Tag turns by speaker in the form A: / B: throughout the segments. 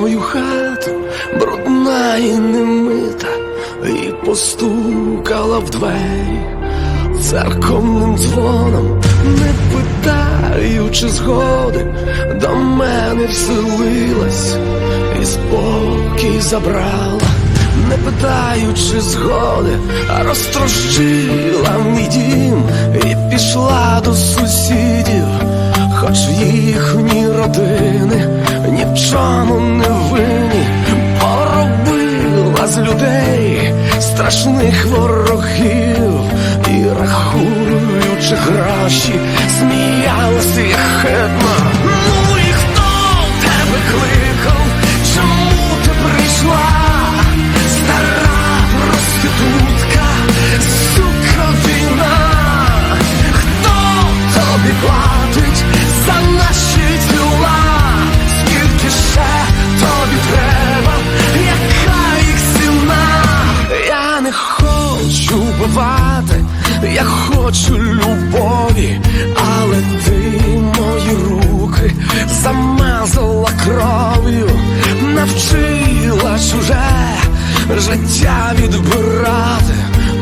A: мою хату, брудна і немита, і постукала в двері. Церковним дзвоном, не питаючи згоди, до мене вселилась і спокій забрала, не питаючи згоди, розтрощила страшних ворогів і рахуючи гроші, сміялися. Хочу бувати, я хочу любові, але ти мої руки замазала кров'ю, навчила чуже життя відбирати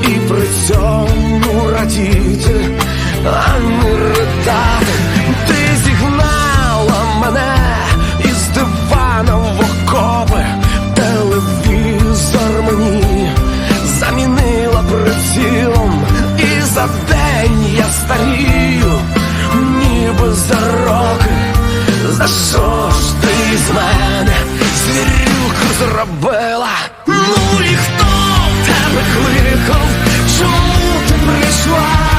A: і при цьому Ну і хто тебе кликав? Чому ти прийшла?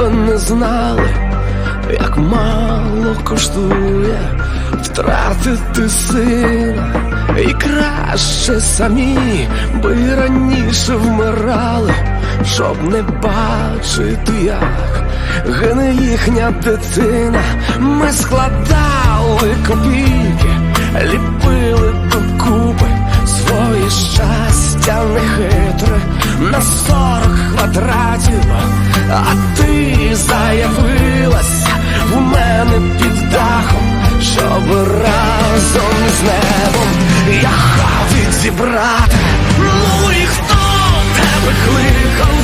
A: Тебе не знали, як мало коштує втратити сина, і краще самі би раніше вмирали, щоб не бачити, як гине їхня дитина. Ми складали копійки, ліпили докупи своє щастя нехитре на сорок квадратів, з небом, я хав відібрати, ну і хто тебе кликав?